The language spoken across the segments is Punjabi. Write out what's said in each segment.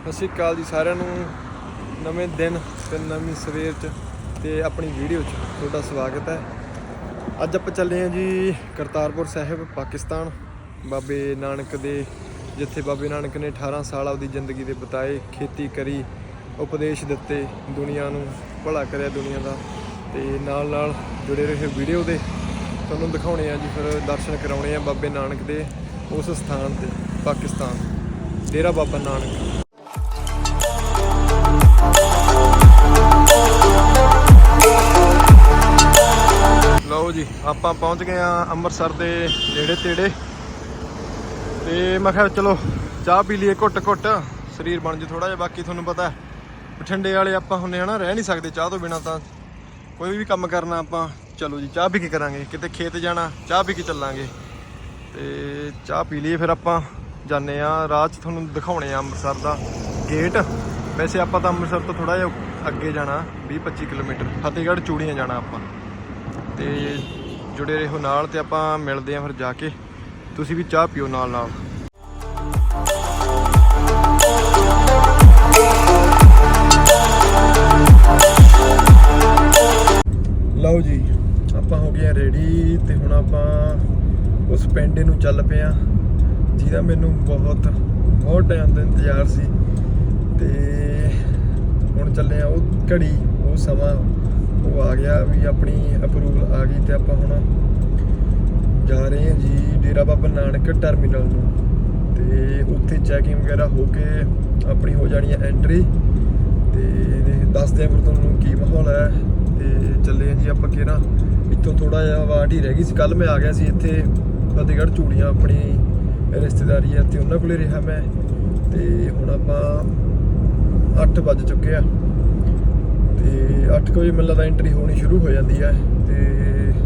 ਸਤਿ ਸ਼੍ਰੀ ਅਕਾਲ ਜੀ ਸਾਰਿਆਂ ਨੂੰ। ਨਵੇਂ ਦਿਨ ਤੇ ਨਵੀਂ ਸਵੇਰ 'ਚ ਤੇ ਆਪਣੀ ਵੀਡੀਓ 'ਚ ਤੁਹਾਡਾ ਸਵਾਗਤ ਹੈ। ਅੱਜ ਆਪਾਂ ਚੱਲੇ ਹਾਂ ਜੀ ਕਰਤਾਰਪੁਰ ਸਾਹਿਬ, ਪਾਕਿਸਤਾਨ। ਬਾਬੇ ਨਾਨਕ ਦੇ, ਜਿੱਥੇ ਬਾਬੇ ਨਾਨਕ ਨੇ 18 ਸਾਲ ਆਪਦੀ ਜ਼ਿੰਦਗੀ ਦੇ ਬਿਤਾਏ, ਖੇਤੀ ਕਰੀ, ਉਪਦੇਸ਼ ਦਿੱਤੇ, ਦੁਨੀਆ ਨੂੰ ਭਲਾ ਕਰਿਆ ਦੁਨੀਆ ਦਾ ਤੇ ਨਾਲ ਨਾਲ ਜੁੜੇ ਰਹੇ ਵੀਡੀਓ ਦੇ। ਤੁਹਾਨੂੰ ਦਿਖਾਉਣੇ ਆ ਜੀ, ਫਿਰ ਦਰਸ਼ਨ ਕਰਾਉਣੇ ਆ ਬਾਬੇ ਨਾਨਕ ਦੇ ਉਸ ਸਥਾਨ ਤੇ, ਪਾਕਿਸਤਾਨ। ਡੇਰਾ ਬਾਬਾ ਨਾਨਕ। ਲਓ ਜੀ, ਆਪਾਂ ਪਹੁੰਚ ਗਏ ਆ ਅੰਮ੍ਰਿਤਸਰ ਦੇ ਨੇੜੇ ਤੇੜੇ। ਤੇ ਮੈਂ ਕਿਹਾ ਚਲੋ, ਚਾਹ ਪੀ ਲਈਏ ਘੁੱਟ ਘੁੱਟ। ਸਰੀਰ ਬਣ ਜੂ ਥੋੜਾ ਜਿਹਾ, ਬਾਕੀ ਤੁਹਾਨੂੰ ਪਤਾ ਬਠਿੰਡੇ ਵਾਲੇ ਆਪਾਂ ਹੁੰਨੇ ਹਨਾ ਰਹਿ ਨਹੀਂ ਸਕਦੇ ਚਾਹ ਤੋਂ ਬਿਨਾ ਤਾਂ। ਕੋਈ ਵੀ ਕੰਮ ਕਰਨਾ ਆਪਾਂ, ਚਲੋ ਜੀ, ਚਾਹ ਪੀ ਕੇ ਕਰਾਂਗੇ। ਕਿਤੇ ਖੇਤ ਜਾਣਾ, ਚਾਹ ਪੀ ਕੇ ਚੱਲਾਂਗੇ। ਤੇ ਚਾਹ ਪੀ ਲਈਏ ਫਿਰ ਆਪਾਂ, ਜਾਂਦੇ ਆ ਰਾਹ 'ਚ ਤੁਹਾਨੂੰ ਦਿਖਾਉਣੇ ਆ ਅੰਮ੍ਰਿਤਸਰ ਦਾ ਗੇਟ। ਵੈਸੇ ਆਪਾਂ ਤਾਂ ਅੰਮ੍ਰਿਤਸਰ ਤੋਂ ਥੋੜਾ ਜਿਹਾ ਅੱਗੇ ਜਾਣਾ 20-25 ਕਿਲੋਮੀਟਰ। ਫਤਿਹਗੜ੍ਹ ਚੂੜੀਆਂ ਜਾਣਾ ਆਪਾਂ। ਤੇ ਜੁੜੇ ਰਹੋ ਨਾਲ ਤੇ ਆਪਾਂ ਮਿਲਦੇ ਆਂ ਫਿਰ ਜਾ ਕੇ। ਤੁਸੀਂ ਵੀ ਚਾਹ ਪੀਓ ਨਾਲ ਨਾਲ। ਲਓ ਜੀ, ਆਪਾਂ ਹੋ ਗਏ ਆ ਰੈਡੀ ਤੇ ਹੁਣ ਆਪਾਂ ਉਸ ਪੈਂਡੇ ਨੂੰ ਚੱਲ ਪਏ ਆ ਜਿਹਦਾ ਮੈਨੂੰ ਬਹੁਤ ਬਹੁਤ ਟਾਈਮ ਦਾ ਇੰਤਜ਼ਾਰ ਸੀ। ਤੇ ਹੁਣ ਚੱਲੇ ਆ ਉਹ ਘੜੀ, ਉਹ ਸਮਾਂ ਉਹ ਆ ਗਿਆ ਵੀ ਆਪਣੀ ਅਪਰੂਵਲ ਆ ਗਈ ਤੇ ਆਪਾਂ ਹੁਣ ਜਾ ਰਹੇ ਹਾਂ ਜੀ ਡੇਰਾ ਬਾਬਾ ਨਾਨਕ ਟਰਮੀਨਲ ਨੂੰ। ਤੇ ਉੱਥੇ ਚੈਕਿੰਗ ਵਗੈਰਾ ਹੋ ਕੇ ਆਪਣੀ ਹੋ ਜਾਣੀ ਹੈ ਐਂਟਰੀ ਤੇ ਦੱਸਦੇ ਆ ਫਿਰ ਤੁਹਾਨੂੰ ਕੀ ਮਾਹੌਲ ਹੈ। ਤੇ ਚੱਲੇ ਹਾਂ ਜੀ ਆਪਾਂ ਕਿਹੜਾ। ਇੱਥੋਂ ਥੋੜਾ ਜਿਹਾ ਵਾਟ ਹੀ ਰਹਿ ਗਈ ਸੀ। ਕੱਲ ਮੈਂ ਆ ਗਿਆ ਸੀ ਇੱਥੇ ਫਤਿਹਗੜ੍ਹ ਚੂੜੀਆਂ, ਆਪਣੀ ਰਿਸ਼ਤੇਦਾਰੀ ਹੈ ਤੇ ਉਹਨਾਂ ਕੋਲੇ ਰਿਹਾ ਮੈਂ। ਤੇ ਹੁਣ ਆਪਾਂ 8 ਵੱਜ ਚੁੱਕੇ ਆ। ਤੇ 8 ਵਜੇ ਮੈਨੂੰ ਲੱਗਦਾ ਐਂਟਰੀ ਹੋਣੀ ਸ਼ੁਰੂ ਹੋ ਜਾਂਦੀ ਹੈ ਤੇ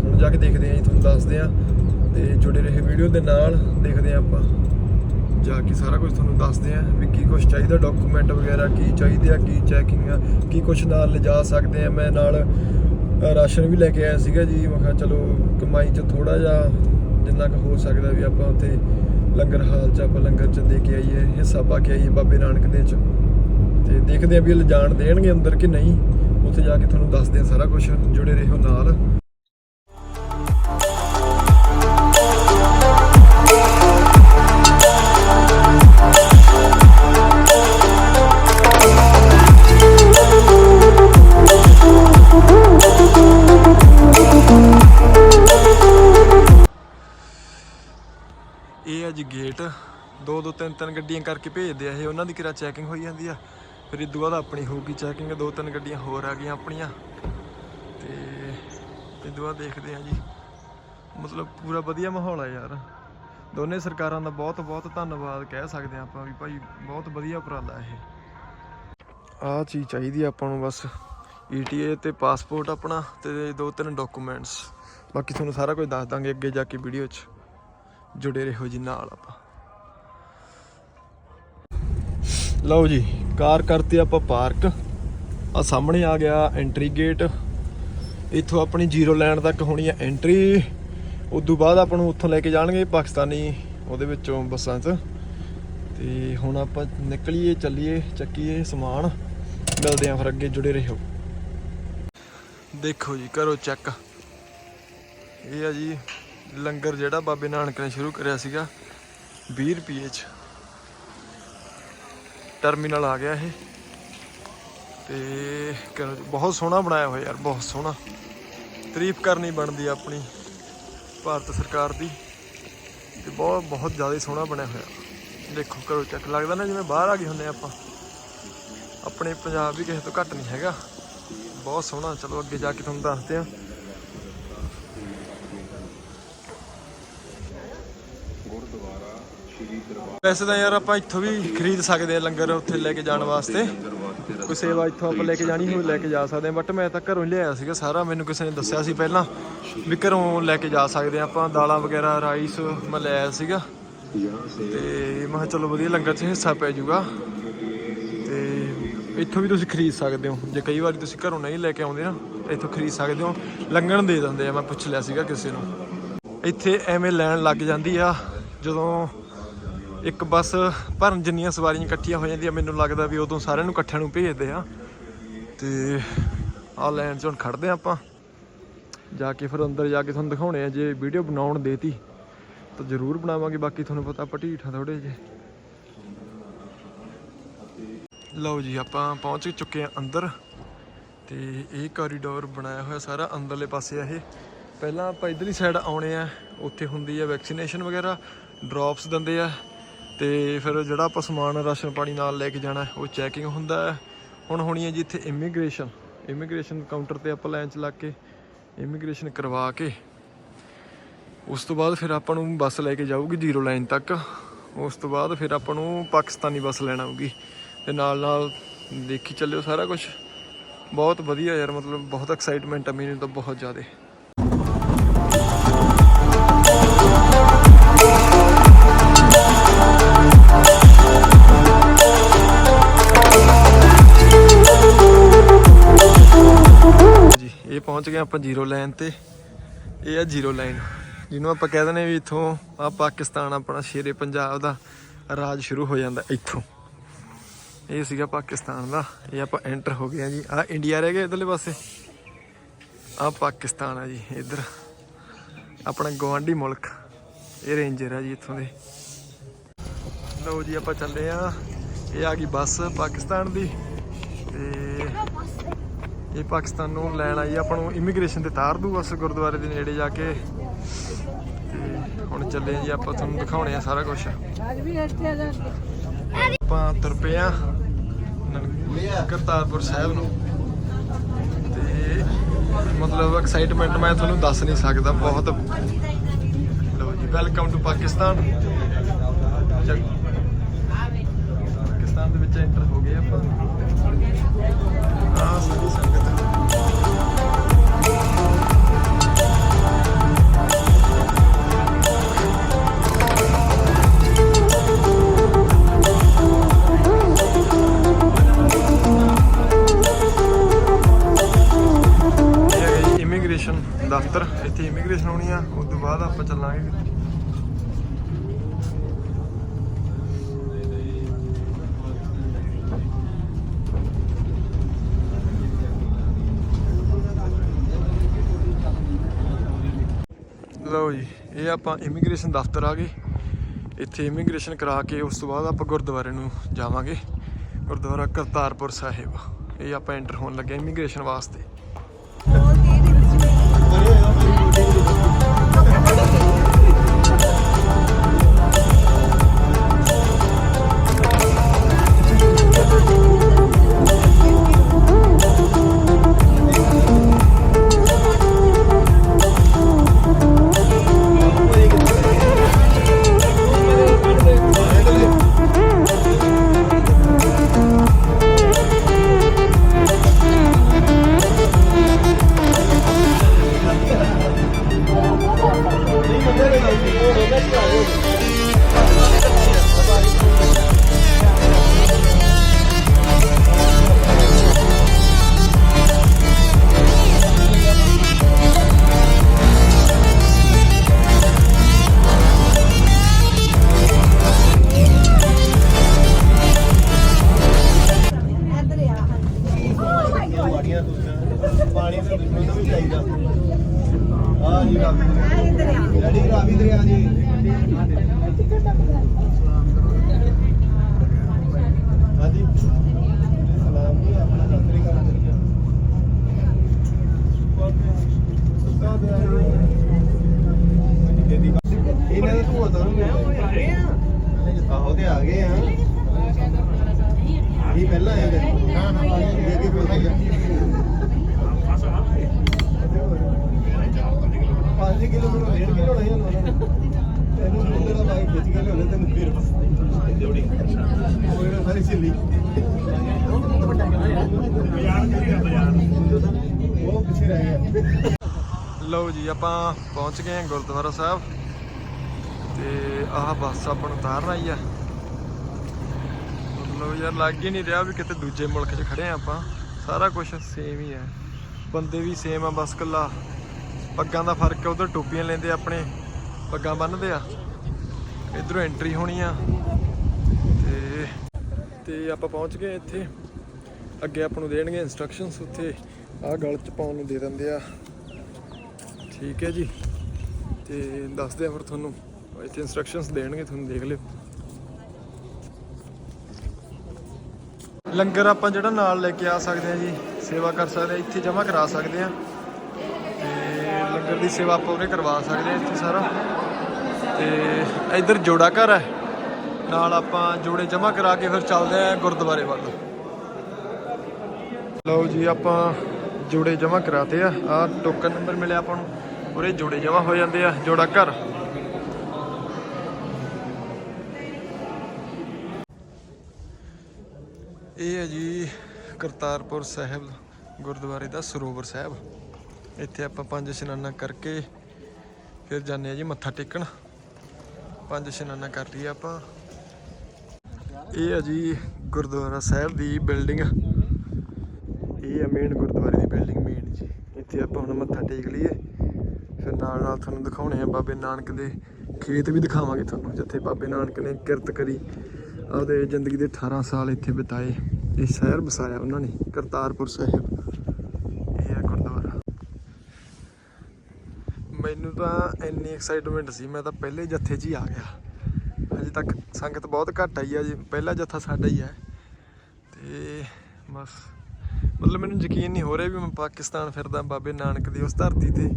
ਹੁਣ ਜਾ ਕੇ ਦੇਖਦੇ ਆਂ ਜੀ, ਤੁਹਾਨੂੰ ਦੱਸਦੇ ਆਂ। ਤੇ ਜੁੜੇ ਰਹੇ ਵੀਡੀਓ ਦੇ ਨਾਲ, ਦੇਖਦੇ ਆਂ ਆਪਾਂ। ਜਾ ਕੇ ਸਾਰਾ ਕੁਝ ਤੁਹਾਨੂੰ ਦੱਸਦੇ ਆਂ ਵੀ ਕੀ ਕੁਝ ਚਾਹੀਦਾ ਡਾਕੂਮੈਂਟ ਵਗੈਰਾ ਕੀ ਚਾਹੀਦੇ ਆ, ਕੀ ਚੈਕਿੰਗ ਆ, ਕੀ ਕੁਝ ਨਾਲ ਲਿਜਾ ਸਕਦੇ ਆ। ਮੈਂ ਨਾਲ ਰਾਸ਼ਨ ਵੀ ਲੈ ਕੇ ਆਇਆ ਸੀਗਾ ਜੀ। ਮੈਂ ਕਿਹਾ ਚਲੋ, ਕਮਾਈ 'ਚ ਥੋੜਾ ਜਿਹਾ ਜਿੰਨਾ ਕੁ ਹੋ ਸਕਦਾ ਵੀ ਆਪਾਂ ਉੱਥੇ ਲੰਗਰ ਹਾਲ 'ਚ ਆਪਾਂ ਲੰਗਰ 'ਚ ਦੇ ਕੇ ਆਈਏ, ਹਿੱਸਾ ਪਾ ਕੇ ਆਈਏ ਬਾਬੇ ਨਾਨਕ ਦੇ 'ਚ। ਤੇ ਦੇਖਦੇ ਆ ਵੀ ਇਹ ਲਿਜਾਣ ਦੇਣਗੇ ਅੰਦਰ ਕਿ ਨਹੀਂ। ਉੱਥੇ ਜਾ ਕੇ ਤੁਹਾਨੂੰ ਦੱਸਦੇ ਆ ਸਾਰਾ ਕੁਝ ਜੁੜੇ ਰਹੋ ਨਾਲ। ਇਹ ਆ ਗੇਟ, ਦੋ ਦੋ ਤਿੰਨ ਤਿੰਨ ਗੱਡੀਆਂ ਕਰਕੇ ਭੇਜਦੇ ਆ ਇਹ, ਉਹਨਾਂ ਦੀ ਕਿਰਾ ਚੈਕਿੰਗ ਹੋਈ ਜਾਂਦੀ ਆ? ਫਿਰ ਇਹ ਤੋਂ ਬਾਅਦ ਆਪਣੀ ਹੋਊਗੀ ਚੈਕਿੰਗ ਦੋ ਤਿੰਨ ਗੱਡੀਆਂ ਹੋਰ ਆ ਗਈਆਂ ਆਪਣੀਆਂ। ਤੇ ਇਹ ਤੋਂ ਬਾਅਦ ਦੇਖਦੇ ਆ ਜੀ। ਮਤਲਬ ਪੂਰਾ ਵਧੀਆ ਮਾਹੌਲ ਆ ਯਾਰ। ਦੋਨੇ ਸਰਕਾਰਾਂ ਦਾ ਬਹੁਤ ਬਹੁਤ ਧੰਨਵਾਦ ਕਹਿ ਸਕਦੇ ਆ ਆਪਾਂ ਵੀ ਭਾਈ, ਬਹੁਤ ਵਧੀਆ ਉਪਰਾਲਾ ਇਹ। ਆਹ ਚੀਜ਼ ਚਾਹੀਦੀ ਆਪਾਂ ਨੂੰ ਬਸ। ETA ਤੇ ਪਾਸਪੋਰਟ ਆਪਣਾ ਤੇ ਦੋ ਤਿੰਨ ਡਾਕੂਮੈਂਟਸ ਬਾਕੀ ਤੁਹਾਨੂੰ ਸਾਰਾ ਕੁਝ ਦੱਸ ਦਾਂਗੇ ਅੱਗੇ ਜਾ ਕੇ ਵੀਡੀਓ 'ਚ। ਜੁੜੇ ਰਹੋ ਜੀ ਨਾਲ ਆਪਾਂ। ਲਓ ਜੀ, ਕਾਰ ਕਰਤੀ ਆਪਾਂ ਪਾਰਕ ਆ ਸਾਹਮਣੇ ਆ ਗਿਆ ਐਂਟਰੀ ਗੇਟ ਇੱਥੋਂ ਆਪਣੀ ਜ਼ੀਰੋ ਲਾਈਨ ਤੱਕ ਹੋਣੀ ਹੈ ਐਂਟਰੀ ਉਦੋਂ ਬਾਅਦ ਆਪਾਂ ਨੂੰ ਉੱਥੋਂ ਲੈ ਕੇ ਜਾਣਗੇ ਪਾਕਿਸਤਾਨੀ, ਉਹਦੇ ਵਿੱਚੋਂ ਬੱਸਾਂ 'ਚ। ਤੇ ਹੁਣ ਆਪਾਂ ਨਿਕਲੀਏ, ਚੱਲੀਏ, ਚੱਕੀਏ ਸਮਾਨ। ਮਿਲਦੇ ਆਂ ਫਿਰ ਅੱਗੇ, ਜੁੜੇ ਰਹੋ। ਦੇਖੋ ਜੀ ਕਰੋ ਚੈੱਕ ਇਹ ਆ ਜੀ, ਲੰਗਰ ਜਿਹੜਾ ਬਾਬੇ ਨਾਨਕ ਨੇ ਸ਼ੁਰੂ ਕਰਿਆ ਸੀਗਾ 20 ਰੁਪਏ ਚ। ਟਰਮੀਨਲ ਆ ਗਿਆ ਇਹ। ਤੇ ਕਰੋ ਬਹੁਤ ਸੋਹਣਾ ਬਣਾਇਆ ਹੋਇਆ ਯਾਰ, ਬਹੁਤ ਸੋਹਣਾ। ਤਾਰੀਫ ਕਰਨੀ ਬਣਦੀ ਆਪਣੀ ਭਾਰਤ ਸਰਕਾਰ ਦੀ। ਤੇ ਬਹੁਤ ਬਹੁਤ ਜ਼ਿਆਦਾ ਸੋਹਣਾ ਬਣਿਆ ਹੋਇਆ। ਦੇਖੋ, ਕਰੋ ਚੈੱਕ ਲੱਗਦਾ ਨਾ ਜਿਵੇਂ ਬਾਹਰ ਆ ਗਏ ਹੁੰਨੇ ਆਪਾਂ। ਆਪਣੇ ਪੰਜਾਬ ਵੀ ਕਿਸੇ ਤੋਂ ਘੱਟ ਨਹੀਂ ਹੈਗਾ। ਬਹੁਤ ਸੋਹਣਾ, ਚਲੋ ਅੱਗੇ ਜਾ ਕੇ ਤੁਹਾਨੂੰ ਦੱਸਦੇ ਆ। ਵੈਸੇ ਤਾਂ ਯਾਰ ਆਪਾਂ ਇੱਥੋਂ ਵੀ ਖਰੀਦ ਸਕਦੇ ਆ ਲੰਗਰ ਉੱਥੇ ਲੈ ਕੇ ਜਾਣ ਵਾਸਤੇ। ਕੋਈ ਸੇਵਾ ਇੱਥੋਂ ਆਪਾਂ ਲੈ ਕੇ ਜਾਣੀ ਹੋਵੇ ਲੈ ਕੇ ਜਾ ਸਕਦੇ ਆ ਬਟ ਮੈਂ ਤਾਂ ਘਰੋਂ ਹੀ ਲਿਆਇਆ ਸੀਗਾ ਸਾਰਾ, ਮੈਨੂੰ ਕਿਸੇ ਨੇ ਦੱਸਿਆ ਸੀ ਪਹਿਲਾਂ ਵੀ ਘਰੋਂ ਲੈ ਕੇ ਜਾ ਸਕਦੇ ਆ ਆਪਾਂ, ਦਾਲਾਂ ਵਗੈਰਾ ਰਾਈਸ ਮੈਂ ਲੈ ਆਇਆ ਸੀਗਾ। ਤੇ ਮੈਂ ਕਿਹਾ ਚਲੋ ਵਧੀਆ ਲੰਗਰ 'ਚ ਹਿੱਸਾ ਪੈ ਜਾਊਗਾ। ਤੇ ਇੱਥੋਂ ਵੀ ਤੁਸੀਂ ਖਰੀਦ ਸਕਦੇ ਹੋ, ਜੇ ਕਈ ਵਾਰੀ ਤੁਸੀਂ ਘਰੋਂ ਨਹੀਂ ਲੈ ਕੇ ਆਉਂਦੇ ਨਾ, ਇੱਥੋਂ ਖਰੀਦ ਸਕਦੇ ਹੋ। ਲੰਗਣ ਦੇ ਦਿੰਦੇ ਆ, ਮੈਂ ਪੁੱਛ ਲਿਆ ਸੀਗਾ ਕਿਸੇ ਨੂੰ। ਇੱਥੇ ਐਵੇਂ ਲੈਣ ਲੱਗ ਜਾਂਦੀ ਆ, ਜਦੋਂ ਇੱਕ ਬੱਸ ਭਰਨ ਜਿੰਨੀਆਂ ਸਵਾਰੀਆਂ ਇਕੱਠੀਆਂ ਹੋ ਜਾਂਦੀਆਂ, ਮੈਨੂੰ ਲੱਗਦਾ ਵੀ ਉਦੋਂ ਸਾਰਿਆਂ ਨੂੰ ਇਕੱਠਿਆਂ ਨੂੰ ਭੇਜਦੇ ਆ। ਤੇ ਆ ਲਾਈਨ 'ਚ ਹੁਣ ਖੜਦੇ ਆ ਆਪਾਂ। ਜਾ ਕੇ ਫਿਰ ਅੰਦਰ ਜਾ ਕੇ ਤੁਹਾਨੂੰ ਦਿਖਾਉਣੇ ਆ, ਜੇ ਵੀਡੀਓ ਬਣਾਉਣ ਦੇਤੀ ਤਾਂ ਜ਼ਰੂਰ ਬਣਾਵਾਂਗੇ, ਬਾਕੀ ਤੁਹਾਨੂੰ ਪਤਾ ਆਪਾਂ ਢੀਠ ਆ ਥੋੜੇ ਜੇ ਲਓ ਜੀ, ਆਪਾਂ ਪਹੁੰਚ ਚੁੱਕੇ ਆ ਅੰਦਰ ਤੇ ਇਹ ਕੋਰੀਡੋਰ ਬਣਾਇਆ ਹੋਇਆ ਸਾਰਾ ਅੰਦਰਲੇ ਪਾਸੇ ਆ ਇਹ। ਪਹਿਲਾਂ ਆਪਾਂ ਇਧਰਲੀ ਸਾਈਡ ਆਉਣੇ ਆ, ਉੱਥੇ ਹੁੰਦੀ ਆ ਵੈਕਸੀਨੇਸ਼ਨ ਵਗੈਰਾ ਡ੍ਰੌਪਸ ਦਿੰਦੇ ਆ। ਤੇ ਫਿਰ ਜਿਹੜਾ ਆਪਾਂ ਸਮਾਨ ਰਾਸ਼ਨ ਪਾਣੀ ਨਾਲ ਲੈ ਕੇ ਜਾਣਾ, ਉਹ ਚੈਕਿੰਗ ਹੁੰਦਾ ਹੈ। ਹੁਣ ਹੋਣੀ ਹੈ ਜੀ ਇੱਥੇ ਇਮੀਗ੍ਰੇਸ਼ਨ ਇਮੀਗ੍ਰੇਸ਼ਨ ਕਾਊਂਟਰ ਤੇ ਆਪਾਂ ਲਾਈਨ ਚ ਲੱਗ ਕੇ ਇਮੀਗ੍ਰੇਸ਼ਨ ਕਰਵਾ ਕੇ, ਉਸ ਤੋਂ ਬਾਅਦ ਫਿਰ ਆਪਾਂ ਨੂੰ ਬੱਸ ਲੈ ਕੇ ਜਾਊਗੀ ਜ਼ੀਰੋ ਲਾਈਨ ਤੱਕ। ਉਸ ਤੋਂ ਬਾਅਦ ਫਿਰ ਆਪਾਂ ਨੂੰ ਪਾਕਿਸਤਾਨੀ ਬੱਸ ਲੈਣ ਆਊਗੀ। ਤੇ ਨਾਲ ਨਾਲ ਦੇਖੀ ਚੱਲਿਓ ਸਾਰਾ ਕੁਝ ਬਹੁਤ ਵਧੀਆ ਯਾਰ, ਮਤਲਬ ਬਹੁਤ ਐਕਸਾਈਟਮੈਂਟ ਆ ਮੈਨੂੰ ਤਾਂ ਬਹੁਤ ਜ਼ਿਆਦਾ। ਇਹ ਪਹੁੰਚ ਗਏ ਆਪਾਂ ਜ਼ੀਰੋ ਲਾਈਨ ਤੇ। ਇਹ ਆ ਜ਼ੀਰੋ ਲਾਈਨ। ਜਿਹਨੂੰ ਆਪਾਂ ਕਹਿ ਦਿੰਦੇ ਵੀ ਇੱਥੋਂ ਆ ਪਾਕਿਸਤਾਨ ਆਪਣਾ ਸ਼ੇਰੇ ਪੰਜਾਬ ਦਾ ਰਾਜ ਸ਼ੁਰੂ ਹੋ ਜਾਂਦਾ ਇੱਥੋਂ। ਇਹ ਸੀਗਾ ਪਾਕਿਸਤਾਨ ਦਾ। ਇਹ ਆਪਾਂ ਐਂਟਰ ਹੋ ਗਏ ਆ ਜੀ। ਆ ਇੰਡੀਆ ਰਹਿ ਗਿਆ ਇਧਰਲੇ ਪਾਸੇ। ਆ ਪਾਕਿਸਤਾਨ ਆ ਜੀ, ਇੱਧਰ। ਆਪਣਾ ਗਵਾਂਢੀ ਮੁਲਕ। ਇਹ ਰੇਂਜਰ ਆ ਜੀ ਇੱਥੋਂ ਦੇ। ਲਓ ਜੀ ਆਪਾਂ ਚੱਲੇ ਆ ਇਹ ਆ ਗਈ ਬੱਸ ਪਾਕਿਸਤਾਨ ਦੀ। ਤੇ ਇਹ ਪਾਕਿਸਤਾਨ ਨੂੰ ਲੈਣ ਆਈ ਆ। ਆਪਾਂ ਨੂੰ ਇਮੀਗ੍ਰੇਸ਼ਨ ਤੇ ਤਾਰ ਦੂ, ਬਸ ਗੁਰਦੁਆਰੇ ਦੇ ਨੇੜੇ ਜਾ ਕੇ। ਹੁਣ ਚੱਲੇ ਜੀ, ਆਪਾਂ ਤੁਹਾਨੂੰ ਦਿਖਾਉਣੇ ਆ ਸਾਰਾ ਕੁਝ ਆਪਾਂ ਤੁਰ ਪਏ ਆ ਕਰਤਾਰਪੁਰ ਸਾਹਿਬ ਨੂੰ। ਤੇ ਮਤਲਬ ਐਕਸਾਈਟਮੈਂਟ ਮੈਂ ਤੁਹਾਨੂੰ ਦੱਸ ਨਹੀਂ ਸਕਦਾ, ਬਹੁਤ। ਲਓ ਜੀ ਵੈਲਕਮ ਟੂ ਪਾਕਿਸਤਾਨ। ਪਾਕਿਸਤਾਨ ਦੇ ਵਿੱਚ ਐਂਟਰ ਹੋ ਗਏ ਆਪਾਂ। ਆ ਸਾਡੀ ਸੰਗਤ। ਹੋਣੀ ਆ, ਉਸ ਤੋਂ ਬਾਅਦ ਆਪਾਂ ਚੱਲਾਂਗੇ ਲਓ ਜੀ, ਇਹ ਆਪਾਂ ਇਮੀਗ੍ਰੇਸ਼ਨ ਦਫ਼ਤਰ ਆ ਗਏ। ਇੱਥੇ ਇਮੀਗ੍ਰੇਸ਼ਨ ਕਰਾ ਕੇ ਉਸ ਤੋਂ ਬਾਅਦ ਆਪਾਂ ਗੁਰਦੁਆਰੇ ਨੂੰ ਜਾਵਾਂਗੇ। ਗੁਰਦੁਆਰਾ ਕਰਤਾਰਪੁਰ ਸਾਹਿਬ। ਇਹ ਆਪਾਂ ਐਂਟਰ ਹੋਣ ਲੱਗੇ ਇਮੀਗ੍ਰੇਸ਼ਨ ਵਾਸਤੇ। ਕੋਈ ਨਾ ਉਹ ਪਿੱਛੇ ਰਹਿ ਗਿਆ। ਲਓ ਜੀ, ਆਪਾਂ ਪਹੁੰਚ ਗਏ ਹਾਂ ਗੁਰਦੁਆਰਾ ਸਾਹਿਬ। ਤੇ ਆਹ ਬੱਸ ਆਪਾਂ ਨੂੰ ਉਤਾਰਨ ਆਈ ਆ। ਮਤਲਬ ਯਾਰ ਲੱਗ ਹੀ ਨਹੀਂ ਰਿਹਾ ਵੀ ਕਿਤੇ ਦੂਜੇ ਮੁਲਕ 'ਚ ਖੜੇ ਆ ਆਪਾਂ। ਸਾਰਾ ਕੁਝ ਸੇਮ ਹੀ ਹੈ ਬੰਦੇ ਵੀ ਸੇਮ ਆ, ਬਸ ਕੱਲਾ ਪੱਗਾਂ ਦਾ ਫ਼ਰਕ ਹੈ ਉਧਰ ਟੋਪੀਆਂ ਲੈਂਦੇ ਆਪਣੇ। ਪੱਗਾਂ ਬੰਨਦੇ ਆ। ਇਧਰੋਂ ਐਂਟਰੀ ਹੋਣੀ ਆ। ਤੇ ਆਪਾਂ ਪਹੁੰਚ ਗਏ ਇੱਥੇ। ਅੱਗੇ ਆਪਾਂ ਨੂੰ ਦੇਣਗੇ ਇਨਸਟਰਕਸ਼ਨਸ ਉੱਥੇ। ਆਹ ਗਲ ਚ ਪਾਉਣ ਨੂੰ ਦੇ ਦਿੰਦੇ ਆ। ਠੀਕ ਹੈ ਜੀ। ਤੇ ਦੱਸਦੇ ਆ ਫਿਰ ਤੁਹਾਨੂੰ। ਇੱਥੇ ਇਨਸਟਰਕਸ਼ਨਸ ਦੇਣਗੇ, ਤੁਹਾਨੂੰ ਦੇਖ ਲਿਓ। ਲੰਗਰ ਆਪਾਂ ਜਿਹੜਾ ਨਾਲ ਲੈ ਕੇ ਆ ਸਕਦੇ ਆ ਜੀ, ਸੇਵਾ ਕਰ ਸਕਦੇ ਆ, ਇੱਥੇ ਜਮ੍ਹਾਂ ਕਰਾ ਸਕਦੇ ਆ। ਤੇ ਲੰਗਰ ਦੀ ਸੇਵਾ ਆਪਾਂ ਉਰੇ ਕਰਵਾ ਸਕਦੇ ਆ ਇੱਥੇ ਸਾਰਾ। ਤੇ ਇੱਧਰ ਜੋੜਾ ਘਰ ਹੈ ਨਾਲ ਆਪਾਂ ਜੋੜੇ ਜਮ੍ਹਾਂ ਕਰਾ ਕੇ ਫਿਰ ਚੱਲਦੇ ਆ ਗੁਰਦੁਆਰੇ ਵੱਲ ਲਓ ਜੀ, ਆਪਾਂ ਜੋੜੇ ਜਮ੍ਹਾਂ ਕਰਾਤੇ ਆ। ਆ ਟੋਕਨ ਨੰਬਰ ਮਿਲਿਆ ਆਪਾਂ ਨੂੰ। ਉਰੇ ਜੋੜੇ ਜਮ੍ਹਾਂ ਹੋ ਜਾਂਦੇ ਆ, ਜੋੜਾ ਘਰ। ਇਹ ਹੈ ਜੀ ਕਰਤਾਰਪੁਰ ਸਾਹਿਬ, ਗੁਰਦੁਆਰੇ ਦਾ ਸਰੋਵਰ ਸਾਹਿਬ। ਇੱਥੇ ਆਪਾਂ ਪੰਜ ਇਸ਼ਨਾਨਾਂ ਕਰਕੇ ਫਿਰ ਜਾਂਦੇ ਆ ਜੀ, ਮੱਥਾ ਟੇਕਣ। ਪੰਜ ਇਸ਼ਨਾਨਾਂ ਕਰ ਲਈ ਆਪਾਂ। ਇਹ ਹੈ ਜੀ ਗੁਰਦੁਆਰਾ ਸਾਹਿਬ ਦੀ ਬਿਲਡਿੰਗ ਇਹ ਹੈ ਮੇਨ ਗੁਰਦੁਆਰੇ ਦੀ ਬਿਲਡਿੰਗ ਮੇਨ ਜੀ। ਇੱਥੇ ਆਪਾਂ ਹੁਣ ਮੱਥਾ ਟੇਕ ਲਈਏ। ਫਿਰ ਨਾਲ ਨਾਲ ਤੁਹਾਨੂੰ ਦਿਖਾਉਣੇ ਆ ਬਾਬੇ ਨਾਨਕ ਦੇ ਖੇਤ ਵੀ ਦਿਖਾਵਾਂਗੇ ਤੁਹਾਨੂੰ, ਜਿੱਥੇ ਬਾਬੇ ਨਾਨਕ ਨੇ ਕਿਰਤ ਕਰੀ। ਆਪਦੇ ਜ਼ਿੰਦਗੀ ਦੇ 18 ਸਾਲ ਇੱਥੇ ਬਿਤਾਏ। ਇਹ ਸ਼ਹਿਰ ਵਸਾਇਆ ਉਹਨਾਂ ਨੇ, ਕਰਤਾਰਪੁਰ ਸਾਹਿਬ। ਇਹ ਹੈ ਗੁਰਦੁਆਰਾ। ਮੈਨੂੰ ਤਾਂ ਇੰਨੀ ਐਕਸਾਈਟਮੈਂਟ ਸੀ, ਮੈਂ ਤਾਂ ਪਹਿਲੇ ਜੱਥੇ 'ਚ ਹੀ ਆ ਗਿਆ। ਤੱਕ ਸੰਗਤ ਬਹੁਤ ਘੱਟ ਆਈ ਆ ਜੀ। ਪਹਿਲਾ ਜੱਥਾ ਸਾਡਾ ਹੀ ਹੈ ਤੇ ਬਸ, ਮਤਲਬ ਮੈਨੂੰ ਯਕੀਨ ਨਹੀਂ ਹੋ ਰਿਹਾ ਵੀ ਮੈਂ ਪਾਕਿਸਤਾਨ ਫਿਰਦਾ ਬਾਬੇ ਨਾਨਕ ਦੀ, ਉਸ ਧਰਤੀ ਤੇ,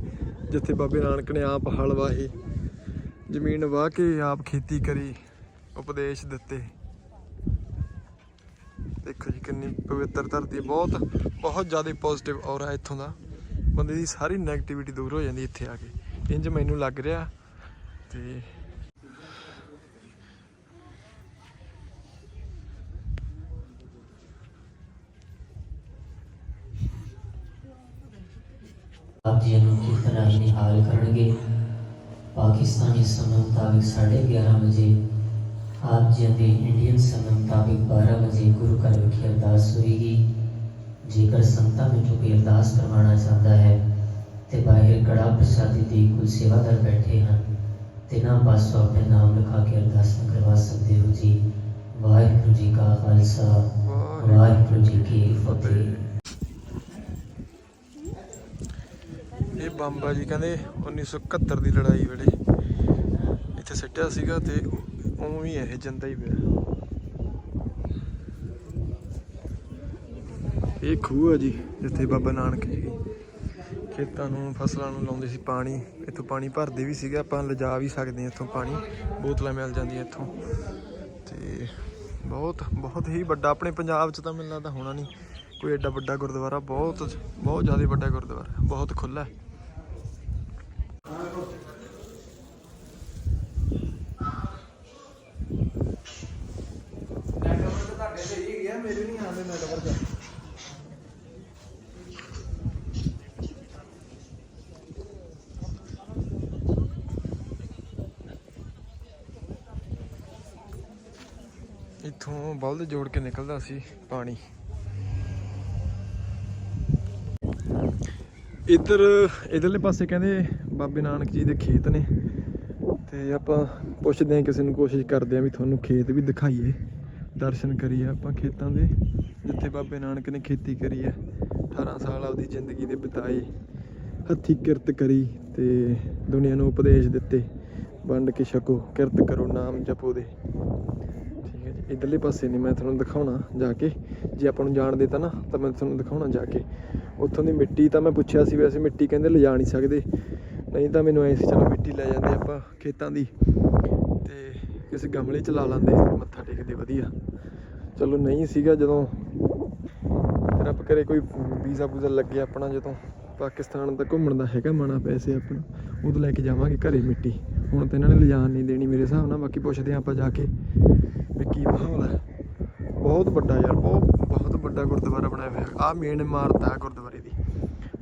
ਜਿੱਥੇ ਬਾਬੇ ਨਾਨਕ ਨੇ ਆਪ ਹਲ ਵਾਹੇ ਜ਼ਮੀਨ ਵਾਹ ਕੇ ਆਪ ਖੇਤੀ ਕਰੀ, ਉਪਦੇਸ਼ ਦਿੱਤੇ। ਦੇਖੋ ਜੀ, ਕਿੰਨੀ ਪਵਿੱਤਰ ਧਰਤੀ ਬਹੁਤ ਬਹੁਤ ਜ਼ਿਆਦਾ ਪੋਜ਼ਿਟਿਵ ਔਰਾ ਇੱਥੋਂ ਦਾ। ਬੰਦੇ ਦੀ ਸਾਰੀ 네ਗੇਟਿਵਿਟੀ ਦੂਰ ਹੋ ਜਾਂਦੀ ਇੱਥੇ ਆ ਕੇ। ਇੰਜ ਮੈਨੂੰ ਲੱਗ ਰਿਹਾ। ਤੇ ਆਪ ਜੀ ਨੂੰ ਕਿਸ ਤਰ੍ਹਾਂ ਨਿਹਾਲ ਕਰਨਗੇ? ਪਾਕਿਸਤਾਨੀ ਸਮੇਂ ਮੁਤਾਬਿਕ 11:30 ਵਜੇ ਆਪ ਜੀ ਦੇ ਇੰਡੀਅਨ ਸਮੇਂ ਮੁਤਾਬਿਕ 12 ਵਜੇ ਗੁਰੂ ਘਰ ਵਿਖੇ ਅਰਦਾਸ ਹੋਏਗੀ। ਜੇਕਰ ਸੰਤਾਂ ਵਿੱਚੋਂ ਕੋਈ ਅਰਦਾਸ ਕਰਵਾਉਣਾ ਚਾਹੁੰਦਾ ਹੈ ਤੇ ਬਾਹਰ ਕੜਾ ਪ੍ਰਸਾਦੀ ਦੀ ਕੁਲ ਸੇਵਾਦਾਰ ਬੈਠੇ ਹਨ ਤੇ ਨਾ ਪਾਸੋਂ ਆਪਣੇ ਨਾਮ ਲਿਖਾ ਕੇ ਅਰਦਾਸਾਂ ਕਰਵਾ ਸਕਦੇ ਹੋ ਜੀ। ਵਾਹਿਗੁਰੂ ਜੀ ਕਾ ਖਾਲਸਾ ਵਾਹਿਗੁਰੂ ਜੀ ਕੀ ਫਤਿਹ। ਇਹ ਬੰਬਾ ਜੀ ਕਹਿੰਦੇ 1971 ਦੀ ਲੜਾਈ ਵੇਲੇ ਇੱਥੇ ਸਿੱਟਿਆ ਸੀਗਾ ਤੇ ਉਵੇਂ ਹੀ ਇਹ ਜਿੰਦਾ ਹੀ ਪਿਆ। ਇਹ ਖੂਹ ਹੈ ਜੀ, ਜਿੱਥੇ ਬਾਬਾ ਨਾਨਕ ਜੀ ਖੇਤਾਂ ਨੂੰ, ਫਸਲਾਂ ਨੂੰ ਲਾਉਂਦੇ ਸੀ ਪਾਣੀ, ਇੱਥੋਂ ਪਾਣੀ ਭਰਦੇ ਵੀ ਸੀਗੇ, ਆਪਾਂ ਲਿਜਾ ਵੀ ਸਕਦੇ ਹਾਂ ਇੱਥੋਂ ਪਾਣੀ, ਬੋਤਲਾਂ ਮਿਲ ਜਾਂਦੀਆਂ ਇੱਥੋਂ। ਤੇ ਬਹੁਤ ਬਹੁਤ ਹੀ ਵੱਡਾ, ਆਪਣੇ ਪੰਜਾਬ 'ਚ ਤਾਂ ਮੈਨੂੰ ਲੱਗਦਾ ਹੋਣਾ ਨਹੀਂ, ਕੋਈ ਐਡਾ ਵੱਡਾ ਗੁਰਦੁਆਰਾ, ਬਹੁਤ ਬਹੁਤ ਜ਼ਿਆਦਾ ਵੱਡਾ ਗੁਰਦੁਆਰਾ, ਬਹੁਤ ਖੁੱਲਾ ਹੈ ਇੱਥੋਂ ਬਲਦ ਜੋੜ ਕੇ ਨਿਕਲਦਾ ਸੀ ਪਾਣੀ। ਇੱਧਰ, ਇਧਰਲੇ ਪਾਸੇ ਕਹਿੰਦੇ ਬਾਬੇ ਨਾਨਕ ਜੀ ਦੇ ਖੇਤ ਨੇ। ਤੇ ਆਪਾਂ ਪੁੱਛਦੇ ਹਾਂ ਕਿਸੇ ਨੂੰ, ਕੋਸ਼ਿਸ਼ ਕਰਦੇ ਹਾਂ ਵੀ ਤੁਹਾਨੂੰ ਖੇਤ ਵੀ ਦਿਖਾਈਏ, ਦਰਸ਼ਨ ਕਰੀਏ ਆਪਾਂ ਖੇਤਾਂ ਦੇ, ਜਿੱਥੇ ਬਾਬੇ ਨਾਨਕ ਨੇ ਖੇਤੀ ਕਰੀ ਹੈ। 18 ਸਾਲ ਆਪਦੀ ਜ਼ਿੰਦਗੀ ਦੇ ਬਿਤਾਏ, ਹੱਥੀ ਕਿਰਤ ਕਰੀ ਤੇ ਦੁਨੀਆ ਨੂੰ ਉਪਦੇਸ਼ ਦਿੱਤੇ। ਵੰਡ ਕੇ ਛਕੋ, ਕਿਰਤ ਕਰੋ ਨਾਮ ਜਪੋ ਦੇ। ਠੀਕ ਹੈ ਜੀ ਇਧਰਲੇ ਪਾਸੇ ਨਹੀਂ ਮੈਂ ਤੁਹਾਨੂੰ ਦਿਖਾਉਣਾ ਜਾ ਕੇ। ਜੇ ਆਪਾਂ ਨੂੰ ਜਾਣ ਦੇਤਾ ਨਾ, ਤਾਂ ਮੈਂ ਤੁਹਾਨੂੰ ਦਿਖਾਉਣਾ ਜਾ ਕੇ। ਉੱਥੋਂ ਦੀ ਮਿੱਟੀ ਤਾਂ ਮੈਂ ਪੁੱਛਿਆ ਸੀ, ਵੈਸੇ ਮਿੱਟੀ ਕਹਿੰਦੇ ਲਿਜਾ ਨਹੀਂ ਸਕਦੇ। ਨਹੀਂ ਤਾਂ ਮੈਨੂੰ ਐ ਸੀ, ਚਲੋ ਮਿੱਟੀ ਲੈ ਜਾਂਦੇ ਆਪਾਂ ਖੇਤਾਂ ਦੀ। ਤੇ ਕਿਸੇ ਗਮਲੇ 'ਚ ਲਾ ਲਾਂਦੇ, ਮੱਥਾ ਟੇਕਦੇ, ਵਧੀਆ। ਚਲੋ ਨਹੀਂ ਸੀਗਾ ਜਦੋਂ ਫਿਰ ਆਪਾਂ ਕਰੇ ਕੋਈ ਵੀਜ਼ਾ ਵੂਜ਼ਾ ਲੱਗੇ ਆਪਣਾ, ਜਦੋਂ ਪਾਕਿਸਤਾਨ ਦਾ ਘੁੰਮਣ ਦਾ ਹੈਗਾ ਮਨਾ ਪੈਸੇ ਆਪਣਾ, ਉਦੋਂ ਲੈ ਕੇ ਜਾਵਾਂਗੇ ਘਰੇ ਮਿੱਟੀ। ਹੁਣ ਤਾਂ ਇਹਨਾਂ ਨੇ ਲਿਜਾਣ ਨਹੀਂ ਦੇਣੀ ਮੇਰੇ ਹਿਸਾਬ ਨਾਲ, ਬਾਕੀ ਪੁੱਛਦੇ ਹਾਂ ਆਪਾਂ ਜਾ ਕੇ। ਕੀ ਮਾਹੌਲ ਹੈ? ਬਹੁਤ ਵੱਡਾ ਯਾਰ, ਬਹੁਤ ਬਹੁਤ ਵੱਡਾ ਗੁਰਦੁਆਰਾ ਬਣਾਇਆ ਹੋਇਆ। ਆ ਮੇਨ ਇਮਾਰਤ ਹੈ ਗੁਰਦੁਆਰੇ ਦੀ।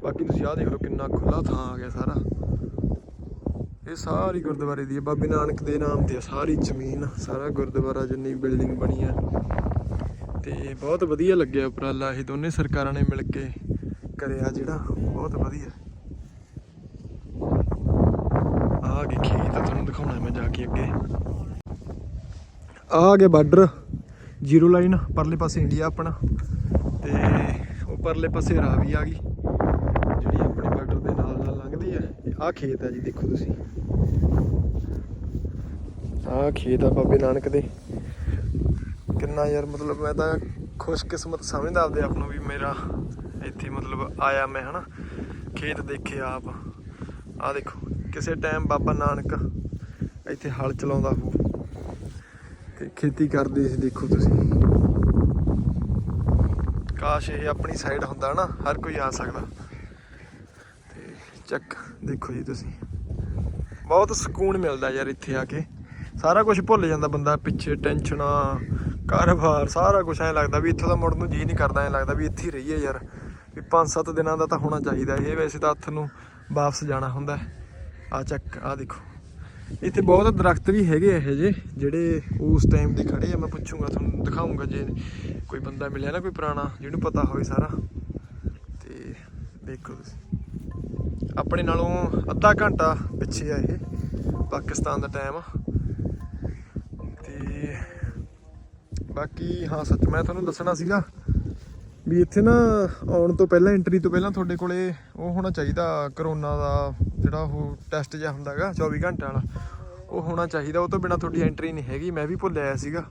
ਬਾਕੀ ਤੁਸੀਂ ਆਹ ਦੇਖ ਲਓ ਕਿੰਨਾ ਖੁੱਲਾ ਥਾਂ ਆ ਗਿਆ ਸਾਰਾ। ਇਹ ਸਾਰੀ ਗੁਰਦੁਆਰੇ ਦੀ ਹੈ। ਬਾਬੇ ਨਾਨਕ ਦੇ ਨਾਮ ਤੇ ਆ ਸਾਰੀ ਜ਼ਮੀਨ, ਸਾਰਾ ਗੁਰਦੁਆਰਾ, ਜਿੰਨੀ ਬਿਲਡਿੰਗ ਬਣੀ ਹੈ ਤੇ ਬਹੁਤ ਵਧੀਆ ਲੱਗਿਆ ਉਪਰਾਲਾ ਇਹ ਦੋਨੇ ਸਰਕਾਰਾਂ ਨੇ ਮਿਲ ਕੇ ਕਰਿਆ ਜਿਹੜਾ, ਬਹੁਤ ਵਧੀਆ। ਆ ਗਏ ਖੇਤ ਤੁਹਾਨੂੰ ਦਿਖਾਉਣਾ ਮੈਂ ਜਾ ਕੇ ਅੱਗੇ। ਆ ਗਏ ਬਾਰਡਰ, ਜ਼ੀਰੋ ਲਾਈਨ, ਪਰਲੇ ਪਾਸੇ ਇੰਡੀਆ ਆਪਣਾ, ਤੇ ਉਹ ਪਰਲੇ ਪਾਸੇ ਰਾਵੀ ਆ ਗਈ, ਜਿਹੜੀ ਆਪਣੇ ਬਾਰਡਰ ਦੇ ਨਾਲ ਨਾਲ ਲੰਘਦੀ ਹੈ ਆਹ ਖੇਤ ਹੈ ਜੀ, ਦੇਖੋ ਤੁਸੀਂ। ਆਹ ਖੇਤ ਆ ਬਾਬੇ ਨਾਨਕ ਦੇ। ਕਿੰਨਾ ਯਾਰ, ਮਤਲਬ ਮੈਂ ਤਾਂ ਖੁਸ਼ਕਿਸਮਤ ਸਮਝਦਾ ਆਪਦੇ ਆਪ ਨੂੰ ਵੀ ਮੇਰਾ ਇੱਥੇ ਮਤਲਬ ਆਇਆ ਮੈਂ, ਹਨਾ। ਖੇਤ ਦੇਖੇ ਆਪ। ਆਹ ਦੇਖੋ, ਕਿਸੇ ਟਾਈਮ ਬਾਬਾ ਨਾਨਕ ਇੱਥੇ ਹਲ ਚਲਾਉਂਦਾ ਹੋ ਤੇ ਖੇਤੀ ਕਰਦੇ ਸੀ, ਦੇਖੋ ਤੁਸੀਂ। ਕਾਸ਼ ਇਹ ਆਪਣੀ ਸਾਈਡ ਹੁੰਦਾ ਨਾ, ਹਰ ਕੋਈ ਆ ਸਕਦਾ। ਤੇ ਚੱਕ, ਦੇਖੋ ਜੀ ਤੁਸੀਂ। ਬਹੁਤ ਸਕੂਨ ਮਿਲਦਾ ਯਾਰ ਇੱਥੇ ਆ ਕੇ। ਸਾਰਾ ਕੁਝ ਭੁੱਲ ਜਾਂਦਾ ਬੰਦਾ, ਪਿੱਛੇ ਟੈਨਸ਼ਨਾਂ, ਕਾਰੋਬਾਰ, ਸਾਰਾ ਕੁਝ ਐਂ ਲੱਗਦਾ ਵੀ ਇੱਥੋਂ ਦਾ ਮੁੜਨ ਨੂੰ ਜੀ ਨਹੀਂ ਕਰਦਾ, ਐਂ ਲੱਗਦਾ ਵੀ ਇੱਥੇ ਹੀ ਰਹੀਏ ਯਾਰ। ਵੀ 5-7 ਦਿਨਾਂ ਦਾ ਤਾਂ ਹੋਣਾ ਚਾਹੀਦਾ, ਇਹ ਵੈਸੇ ਤਾਂ ਹੱਥ ਨੂੰ ਵਾਪਸ ਜਾਣਾ ਹੁੰਦਾ। ਆ ਚੱਕ, ਆ ਦੇਖੋ। ਇੱਥੇ ਬਹੁਤ ਦਰਖਤ ਵੀ ਹੈਗੇ ਇਹੋ ਇਹ ਜੇ ਜਿਹੜੇ ਉਸ ਟਾਈਮ ਦੇ ਖੜੇ ਆ। ਮੈਂ ਪੁੱਛੂੰਗਾ, ਤੁਹਾਨੂੰ ਦਿਖਾਉਂਗਾ ਜੇ ਕੋਈ ਬੰਦਾ ਮਿਲਿਆ ਨਾ ਕੋਈ ਪੁਰਾਣਾ, ਜਿਹਨੂੰ ਪਤਾ ਹੋਵੇ ਸਾਰਾ। ਤੇ ਦੇਖੋ ਤੁਸੀਂ। ਆਪਣੇ ਨਾਲੋਂ ਅੱਧਾ ਘੰਟਾ ਪਿੱਛੇ ਆ ਇਹ, ਪਾਕਿਸਤਾਨ ਦਾ ਟਾਈਮ ਤੇ ਬਾਕੀ, ਹਾਂ, ਸੱਚ ਮੈਂ ਤੁਹਾਨੂੰ ਦੱਸਣਾ ਸੀਗਾ ਵੀ ਇੱਥੇ ਨਾ ਆਉਣ ਤੋਂ ਪਹਿਲਾਂ ਐਂਟਰੀ ਤੋਂ ਪਹਿਲਾਂ ਤੁਹਾਡੇ ਕੋਲੇ ਉਹ ਹੋਣਾ ਚਾਹੀਦਾ, ਕਰੋਨਾ ਦਾ ਜਿਹੜਾ ਉਹ ਟੈਸਟ ਜਿਹਾ ਹੁੰਦਾਗਾ 24 ਘੰਟਿਆਂ ਵਾਲਾ, ਉਹ ਹੋਣਾ ਚਾਹੀਦਾ, ਉਹ ਤੋਂ ਬਿਨਾ ਤੁਹਾਡੀ ਐਂਟਰੀ ਨਹੀਂ ਹੈਗੀ, ਮੈਂ ਵੀ ਭੁੱਲ ਆਇਆ ਸੀਗਾ।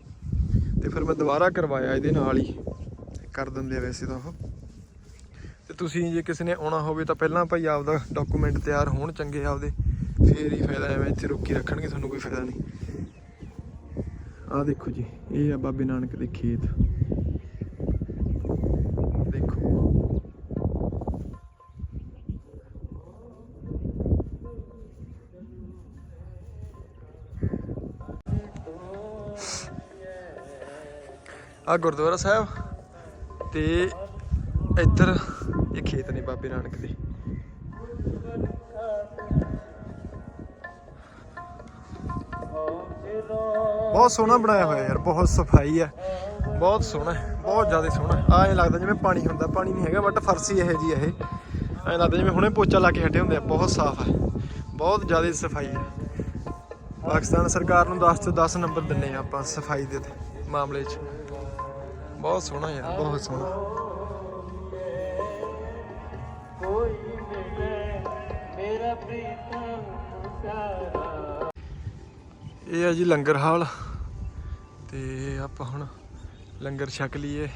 ਤੇ ਫਿਰ ਮੈਂ ਦੁਬਾਰਾ ਕਰਵਾਇਆ ਇਹਦੇ ਨਾਲ ਹੀ, ਕਰ ਦਿੰਦੇ ਆ ਵੈਸੇ ਤਾਂ ਉਹ। ਤੇ ਤੁਸੀਂ ਜੇ ਕਿਸੇ ਨੇ ਆਉਣਾ ਹੋਵੇ ਤਾਂ ਪਹਿਲਾਂ ਭਾਈ ਆਪਦਾ ਡਾਕੂਮੈਂਟ ਤਿਆਰ ਹੋਣ ਚੰਗੇ ਆਪਦੇ, ਫੇਰ ਹੀ ਫਾਇਦਾ ਐਵੇਂ ਇੱਥੇ ਰੋਕੀ ਰੱਖਣਗੇ, ਤੁਹਾਨੂੰ ਕੋਈ ਫਾਇਦਾ ਨਹੀਂ। ਆਹ ਦੇਖੋ ਜੀ, ਇਹ ਆ ਬਾਬੇ ਨਾਨਕ ਦੇ ਖੇਤ। ਆ ਗੁਰਦੁਆਰਾ ਸਾਹਿਬ ਤੇ ਇੱਧਰ ਇਹ ਖੇਤ ਨੇ ਬਾਬੇ ਨਾਨਕ ਦੇ। ਬਹੁਤ ਸੋਹਣਾ ਬਣਾਇਆ ਹੋਇਆ ਯਾਰ ਬਹੁਤ ਸਫ਼ਾਈ ਹੈ ਬਹੁਤ ਸੋਹਣਾ ਬਹੁਤ ਜ਼ਿਆਦਾ ਸੋਹਣਾ ਆ ਐਂ ਲੱਗਦਾ ਜਿਵੇਂ ਪਾਣੀ ਹੁੰਦਾ ਪਾਣੀ ਨਹੀਂ ਹੈਗਾ ਬਟ ਫਰਸੀ ਇਹ ਜੀ ਇਹ। ਐਂ ਲੱਗਦਾ ਜਿਵੇਂ ਹੁਣੇ ਪੋਚਾ ਲਾ ਕੇ ਹਟੇ ਹੁੰਦੇ ਆ ਬਹੁਤ ਸਾਫ਼ ਹੈ ਬਹੁਤ ਜ਼ਿਆਦਾ ਸਫ਼ਾਈ ਹੈ ਪਾਕਿਸਤਾਨ ਸਰਕਾਰ ਨੂੰ 10 ਤੋਂ 10 ਨੰਬਰ ਦਿੰਨੇ ਆ ਆਪਾਂ ਸਫ਼ਾਈ ਦੇ ਤੇ ਮਾਮਲੇ 'ਚ। ਬਹੁਤ ਸੋਹਣਾ ਯਾਰ, ਬਹੁਤ ਸੋਹਣਾ। ਇਹ ਆ ਜੀ ਲੰਗਰ ਹਾਲ ਤੇ ਆਪਾਂ ਹੁਣ ਲੰਗਰ ਛਕ ਲਈਏ।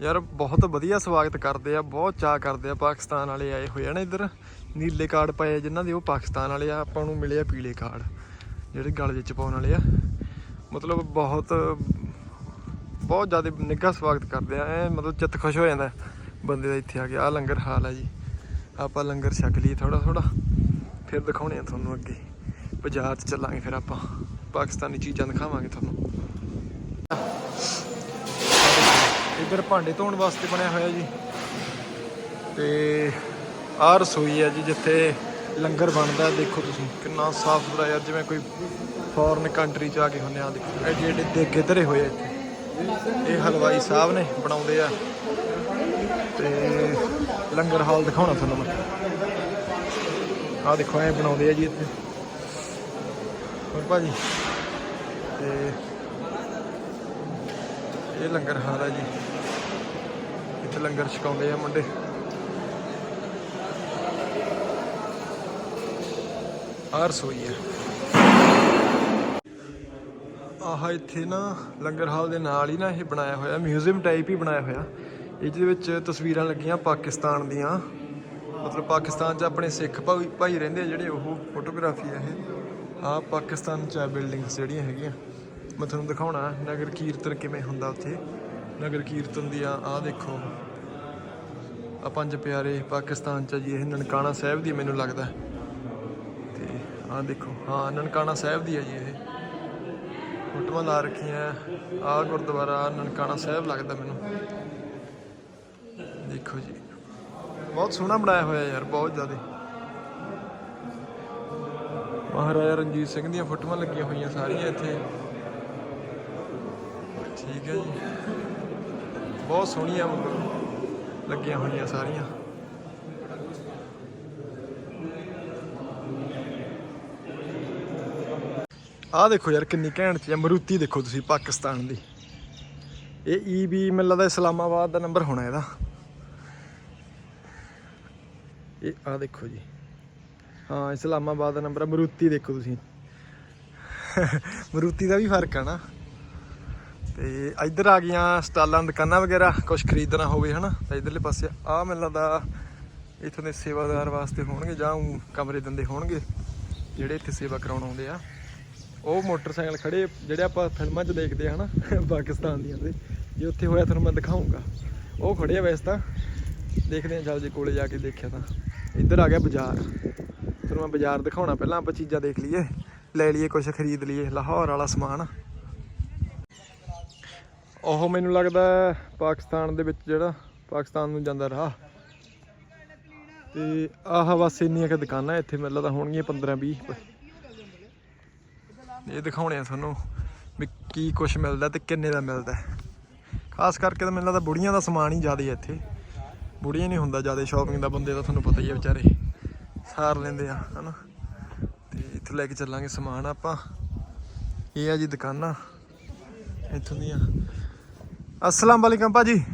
ਯਾਰ ਬਹੁਤ ਵਧੀਆ ਸਵਾਗਤ ਕਰਦੇ ਆ, ਬਹੁਤ ਚਾਹ ਕਰਦੇ ਆ ਪਾਕਿਸਤਾਨ ਵਾਲੇ ਆਏ ਹੋਏ ਆ ਨਾ ਇੱਧਰ। ਨੀਲੇ ਕਾਰਡ ਪਏ ਆ ਜਿਨ੍ਹਾਂ ਦੇ, ਉਹ ਪਾਕਿਸਤਾਨ ਵਾਲੇ ਆ, ਆਪਾਂ ਨੂੰ ਮਿਲੇ ਆ ਪੀਲੇ ਕਾਰਡ, ਜਿਹੜੇ ਗਲ ਵਿੱਚ ਪਾਉਣ ਵਾਲੇ ਆ। ਮਤਲਬ ਬਹੁਤ ਬਹੁਤ ਜ਼ਿਆਦਾ ਨਿੱਘਾ ਸਵਾਗਤ ਕਰਦੇ ਆ। ਐ ਮਤਲਬ ਚਿੱਤ ਖੁਸ਼ ਹੋ ਜਾਂਦਾ ਬੰਦੇ ਦਾ ਇੱਥੇ ਆ ਕੇ। ਆ ਲੰਗਰ ਹਾਲ ਆ ਜੀ। ਆਪਾਂ ਲੰਗਰ ਛਕ ਲਈਏ ਥੋੜਾ ਥੋੜਾ ਫਿਰ ਦਿਖਾਉਣੇ ਆ ਤੁਹਾਨੂੰ ਅੱਗੇ। ਬਾਜ਼ਾਰ 'ਚ ਚੱਲਾਂਗੇ ਫਿਰ ਆਪਾਂ। ਪਾਕਿਸਤਾਨੀ ਚੀਜ਼ਾਂ ਦਿਖਾਵਾਂਗੇ ਤੁਹਾਨੂੰ। ਇੱਧਰ ਭਾਂਡੇ ਧੋਣ ਵਾਸਤੇ ਬਣਿਆ ਹੋਇਆ ਜੀ। ਤੇ ਆਹ ਰਸੋਈ ਹੈ ਜੀ, ਜਿੱਥੇ ਲੰਗਰ ਬਣਦਾ। ਦੇਖੋ ਤੁਸੀਂ ਕਿੰਨਾ ਸਾਫ਼ ਸੁਥਰਾ ਯਾਰ, ਜਿਵੇਂ ਕੋਈ ਫੋਰਨ ਕੰਟਰੀ 'ਚ ਆ ਕੇ ਹੁੰਨੇ ਆ ਦੇਖੋ ਐਡੇ ਐਡੇ ਦੇਗੇ ਧਰੇ ਹੋਏ ਆ ਇੱਥੇ। ਇਹ ਹਲਵਾਈ ਸਾਹਿਬ ਨੇ ਬਣਾਉਂਦੇ ਆ। ਤੇ ਲੰਗਰ ਹਾਲ ਦਿਖਾਉਣਾ ਤੁਹਾਨੂੰ ਮੈਂ। ਆਹ ਦੇਖੋ, ਐ ਬਣਾਉਂਦੇ ਆ ਜੀ ਇੱਥੇ। ਹੋਰ ਭਾਜੀ? ਤੇ ਇਹ ਲੰਗਰ ਹਾਲ ਹੈ ਜੀ। ਇੱਥੇ ਲੰਗਰ ਛਕਾਉਂਦੇ ਆ ਮੁੰਡੇ। ਆਹ ਰਸੋਈ ਹੈ ਆਹ ਇੱਥੇ ਨਾ ਲੰਗਰ ਹਾਲ ਦੇ ਨਾਲ ਹੀ ਨਾ ਇਹ ਬਣਾਇਆ ਹੋਇਆ, ਮਿਊਜ਼ੀਅਮ ਟਾਈਪ ਹੀ ਬਣਾਇਆ ਹੋਇਆ। ਇਹਦੇ ਵਿੱਚ ਤਸਵੀਰਾਂ ਲੱਗੀਆਂ ਪਾਕਿਸਤਾਨ ਦੀਆਂ। ਮਤਲਬ ਪਾਕਿਸਤਾਨ 'ਚ ਆਪਣੇ ਸਿੱਖ ਭਾਈ ਭਾਈ ਰਹਿੰਦੇ ਆ ਜਿਹੜੇ, ਉਹ ਫੋਟੋਗ੍ਰਾਫੀ ਆ ਇਹ। ਆਹ ਪਾਕਿਸਤਾਨ 'ਚ ਆ ਬਿਲਡਿੰਗਸ ਜਿਹੜੀਆਂ ਹੈਗੀਆਂ। ਮੈਂ ਤੁਹਾਨੂੰ ਦਿਖਾਉਣਾ, ਨਗਰ ਕੀਰਤਨ ਕਿਵੇਂ ਹੁੰਦਾ ਉੱਥੇ। ਨਗਰ ਕੀਰਤਨ ਦੀਆਂ ਆਹ ਦੇਖੋ। ਆ ਪੰਜ ਪਿਆਰੇ ਪਾਕਿਸਤਾਨ 'ਚ ਆ ਜੀ, ਇਹ ਨਨਕਾਣਾ ਸਾਹਿਬ ਦੀ ਮੈਨੂੰ ਲੱਗਦਾ। ਤੇ ਆਹ ਦੇਖੋ, ਹਾਂ, ਨਨਕਾਣਾ ਸਾਹਿਬ ਦੀ ਹੈ ਜੀ ਇਹ। ਫੋਟੋਆਂ ਲਾ ਰੱਖੀਆਂ। ਆਹ ਗੁਰਦੁਆਰਾ ਨਨਕਾਣਾ ਸਾਹਿਬ ਲੱਗਦਾ ਮੈਨੂੰ। ਦੇਖੋ ਜੀ। ਬਹੁਤ ਸੋਹਣਾ ਬਣਾਇਆ ਹੋਇਆ ਯਾਰ, ਬਹੁਤ ਜ਼ਿਆਦਾ। ਮਹਾਰਾਜਾ ਰਣਜੀਤ ਸਿੰਘ ਦੀਆਂ ਫੋਟੋਆਂ ਲੱਗੀਆਂ ਹੋਈਆਂ ਸਾਰੀਆਂ ਇੱਥੇ। ਠੀਕ ਹੈ ਜੀ। ਬਹੁਤ ਸੋਹਣੀਆਂ ਮਤਲਬ ਲੱਗੀਆਂ ਹੋਈਆਂ ਸਾਰੀਆਂ। ਆਹ ਦੇਖੋ ਯਾਰ ਕਿੰਨੀ ਘੈਂਟ ਚੀਜ਼ ਹੈ ਮਰੂਤੀ ਦੇਖੋ ਤੁਸੀਂ ਪਾਕਿਸਤਾਨ ਦੀ। ਇਹ ਈ ਵੀ ਮੈਨੂੰ ਲੱਗਦਾ ਇਸਲਾਮਾਬਾਦ ਦਾ ਨੰਬਰ ਹੋਣਾ ਇਹਦਾ। ਇਹ ਆਹ ਦੇਖੋ ਜੀ। ਹਾਂ, ਇਸਲਾਮਾਬਾਦ ਦਾ ਨੰਬਰ ਆ, ਮਰੂਤੀ ਦੇਖੋ ਤੁਸੀਂ। ਮਰੂਤੀ ਦਾ ਵੀ ਫ਼ਰਕ ਆ ਨਾ। ਤੇ ਇੱਧਰ ਆ ਗਈਆਂ ਸਟਾਲਾਂ, ਦੁਕਾਨਾਂ ਵਗੈਰਾ ਕੁਝ ਖਰੀਦਣਾ ਹੋਵੇ, ਹਨਾ। ਤਾਂ ਇਧਰਲੇ ਪਾਸੇ ਆ ਮੈਨੂੰ ਲੱਗਦਾ ਇੱਥੋਂ ਦੇ ਸੇਵਾਦਾਰ ਵਾਸਤੇ ਹੋਣਗੇ ਜਾਂ ਊਂ ਕਮਰੇ ਦਿੰਦੇ ਹੋਣਗੇ, ਜਿਹੜੇ ਇੱਥੇ ਸੇਵਾ ਕਰਾਉਣ ਆਉਂਦੇ ਆ। ਉਹ ਮੋਟਰਸਾਈਕਲ ਖੜੇ, ਜਿਹੜੇ ਆਪਾਂ ਫਿਲਮਾਂ 'ਚ ਦੇਖਦੇ ਆ ਹਨਾ, ਪਾਕਿਸਤਾਨ ਦੀਆਂ ਤੇ, ਜੇ ਉੱਥੇ ਹੋਇਆ ਤੁਹਾਨੂੰ ਮੈਂ ਦਿਖਾਉਂਗਾ। ਉਹ ਖੜੇ ਆ ਵੈਸੇ ਤਾਂ, ਦੇਖਦੇ ਆ, ਚੱਲ ਜੇ ਕੋਲੇ ਜਾ ਕੇ ਦੇਖਿਆ ਤਾਂ। ਇੱਧਰ ਆ ਗਿਆ ਬਾਜ਼ਾਰ। ਤੁਹਾਨੂੰ ਮੈਂ ਬਾਜ਼ਾਰ ਦਿਖਾਉਣਾ ਪਹਿਲਾਂ, ਆਪਾਂ ਚੀਜ਼ਾਂ ਦੇਖ ਲਈਏ। ਲੈ ਲਈਏ ਕੁਝ ਖਰੀਦ ਲਈਏ, ਲਾਹੌਰ ਵਾਲਾ ਸਮਾਨ। ਉਹ ਮੈਨੂੰ ਲੱਗਦਾ ਪਾਕਿਸਤਾਨ ਦੇ ਵਿੱਚ ਜਿਹੜਾ, ਪਾਕਿਸਤਾਨ ਨੂੰ ਜਾਂਦਾ ਰਾਹ। ਤੇ ਆਹ ਬਸ ਇੰਨੀਆਂ ਕਿ ਦੁਕਾਨਾਂ ਇੱਥੇ, ਮੈਨੂੰ ਲੱਗਦਾ ਹੋਣਗੀਆਂ 15 20 ਇਹ ਦਿਖਾਉਣੇ ਆ ਤੁਹਾਨੂੰ ਵੀ ਕੀ ਕੁਝ ਮਿਲਦਾ ਤੇ ਕਿੰਨੇ ਦਾ ਮਿਲਦਾ। ਖਾਸ ਕਰਕੇ ਤਾਂ ਮੈਨੂੰ ਲੱਗਦਾ ਬੁੜੀਆਂ ਦਾ ਸਮਾਨ ਹੀ ਜ਼ਿਆਦਾ ਹੈ ਇੱਥੇ। ਬੁੜੀਆਂ ਨਹੀਂ ਹੁੰਦਾ ਜ਼ਿਆਦਾ ਸ਼ਾਪਿੰਗ ਦਾ ਬੰਦੇ ਦਾ ਤੁਹਾਨੂੰ ਪਤਾ ਹੀ ਹੈ ਵਿਚਾਰੇ। ਸਾਰ ਲੈਂਦੇ ਆ ਹਨਾ। ਤੇ ਇੱਥੇ ਲੈ ਕੇ ਚੱਲਾਂਗੇ ਸਮਾਨ ਆਪਾਂ। ਇਹ ਆ ਜੀ ਦੁਕਾਨਾਂ। ਇੱਥੋਂ ਦੀਆਂ। ਅਸਲਾਮ ਵਾਲੇਕਮ ਭਾਜੀ।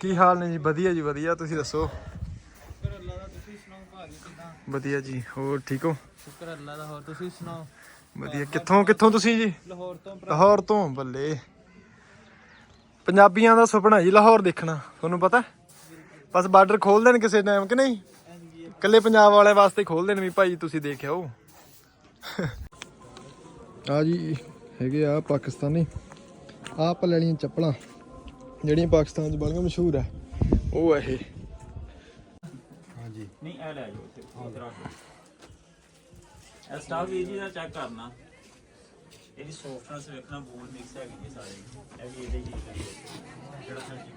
ਕੀ ਹਾਲ ਨੇ ਜੀ? ਵਧੀਆ ਜੀ ਵਧੀਆ ਤੁਸੀਂ ਦੱਸੋ ਸ਼ੁਕਰ ਅੱਲਾ ਦਾ ਤੁਸੀਂ ਸੁਣਾਓ ਭਾਜੀ ਕਿਦਾਂ ਵਧੀਆ ਜੀ ਹੋਰ ਠੀਕ ਹੋ? ਸ਼ੁਕਰ ਅੱਲਾ ਦਾ ਹੋਰ ਤੁਸੀਂ ਸੁਣਾਓ? ਵਧੀਆ ਕਿੱਥੋਂ ਕਿੱਥੋਂ ਤੁਸੀਂ ਜੀ? ਲਾਹੌਰ ਤੋਂ ਲਾਹੌਰ ਤੋਂ ਬੱਲੇ। ਪੰਜਾਬੀਆਂ ਦਾ ਸੁਪਨਾ ਜੀ ਲਾਹੌਰ ਦੇਖਣਾ ਤੁਹਾਨੂੰ ਪਤਾ? ਬਸ ਬਾਰਡਰ ਖੋਲ ਦੇਣ ਕਿਸੇ ਟਾਈਮ ਕਿ ਨਹੀਂ? ਇਕੱਲੇ ਪੰਜਾਬ ਵਾਲੇ ਵਾਸਤੇ ਖੋਲ ਦੇਣ ਵੀ ਭਾਈ ਤੁਸੀਂ ਦੇਖਿਓ ਆ ਜੀ ਹੈਗੇ ਆ ਪਾਕਿਸਤਾਨੀ। ਆਪਾਂ ਲੈਣੀਆਂ ਚੱਪਲਾਂ ਜਿਹੜੀਆਂ ਪਾਕਿਸਤਾਨ 'ਚ ਬੜੀਆਂ ਮਸ਼ਹੂਰ ਆ ਉਹ ਆ ਇਹ। ਹਾਂਜੀ ਨਹੀਂ ਇਹ ਲੈ ਜਾਓ ਇੱਥੇ ਉਧਰ ਆ ਇਹ ਸਟਾਫ ਵੀ ਜੀ ਦਾ ਚੈੱਕ ਕਰਨਾ ਇਹਦੀ ਸੌਫਟਨੈਸ ਵੇਖਣਾ ਬੋਲ ਮਿਕਸ ਹੈਗੀ ਜੀ ਸਾਰੇ ਇਹ ਵੀ ਇਹਦੇ ਹੀ ਕਰੀ ਜਿਹੜਾ ਸਰਚ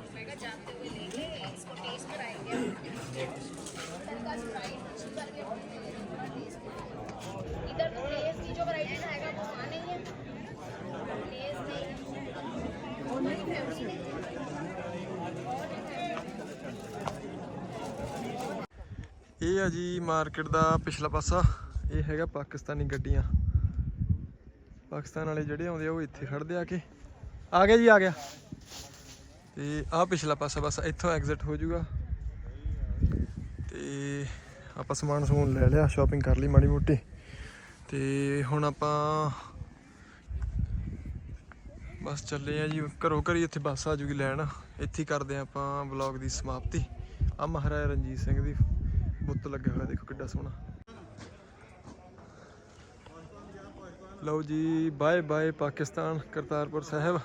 इधर तो लेस की जो वैरायटी आएगा वो वहाँ नहीं है लेस नहीं ओनर की फैमिली ਇਹ ਆ ਜੀ ਮਾਰਕੀਟ ਦਾ ਪਿਛਲਾ ਪਾਸਾ। ਇਹ ਹੈਗਾ ਪਾਕਿਸਤਾਨੀ ਗੱਡੀਆਂ। ਪਾਕਿਸਤਾਨ ਵਾਲੇ ਜਿਹੜੇ ਆਉਂਦੇ ਆ, ਉਹ ਇੱਥੇ ਖੜਦੇ ਆ ਕੇ। ਆ ਗਿਆ ਜੀ, ਆ ਗਿਆ। ਤੇ ਆਹ ਪਿਛਲਾ ਪਾਸਾ ਬਸ, ਇੱਥੋਂ ਐਗਜ਼ਿਟ ਹੋ ਜਾਊਗਾ। ਤੇ ਆਪਾਂ ਸਮਾਨ ਸਮੂਨ ਲੈ ਲਿਆ ਸ਼ਾਪਿੰਗ ਕਰ ਲਈ ਮਾੜੀ ਮੋਟੀ। ਤੇ ਹੁਣ ਆਪਾਂ ਬਸ ਚੱਲੇ ਆ ਜੀ, ਘਰੋਂ ਘਰੀ ਇੱਥੇ ਬੱਸ ਆ ਜੂਗੀ ਲੈਣ। ਇੱਥੇ ਹੀ ਕਰਦੇ ਆ ਆਪਾਂ ਵਲੌਗ ਦੀ ਸਮਾਪਤੀ। ਆ ਮਹਾਰਾਜਾ ਰਣਜੀਤ ਸਿੰਘ ਦੀ ਬੁੱਤ ਲੱਗਿਆ ਹੋਇਆ, ਦੇਖੋ ਕਿੱਡਾ ਸੋਹਣਾ। ਲਓ ਜੀ ਬਾਏ ਬਾਏ ਪਾਕਿਸਤਾਨ, ਕਰਤਾਰਪੁਰ ਸਾਹਿਬ।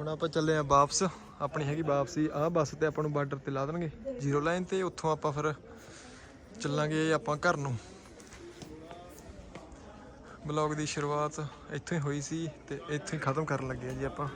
ਹੁਣ ਆਪਾਂ ਚੱਲੇ ਆ ਵਾਪਸ। ਆਪਣੀ ਹੈਗੀ ਵਾਪਸੀ। ਆਹ ਬੱਸ ਤੇ ਆਪਾਂ ਨੂੰ ਬਾਰਡਰ ਤੇ ਲਾ ਦੇਣਗੇ। ਜ਼ੀਰੋ ਲਾਈਨ ਤੇ, ਉੱਥੋਂ ਆਪਾਂ ਫਿਰ ਚੱਲਾਂਗੇ ਆਪਾਂ ਘਰ ਨੂੰ। ਬਲੌਗ ਦੀ ਸ਼ੁਰੂਆਤ ਇੱਥੋਂ ਹੀ ਹੋਈ ਸੀ ਤੇ ਇੱਥੋਂ ਹੀ ਖਤਮ ਕਰਨ ਲੱਗੇ ਆ ਜੀ ਆਪਾਂ।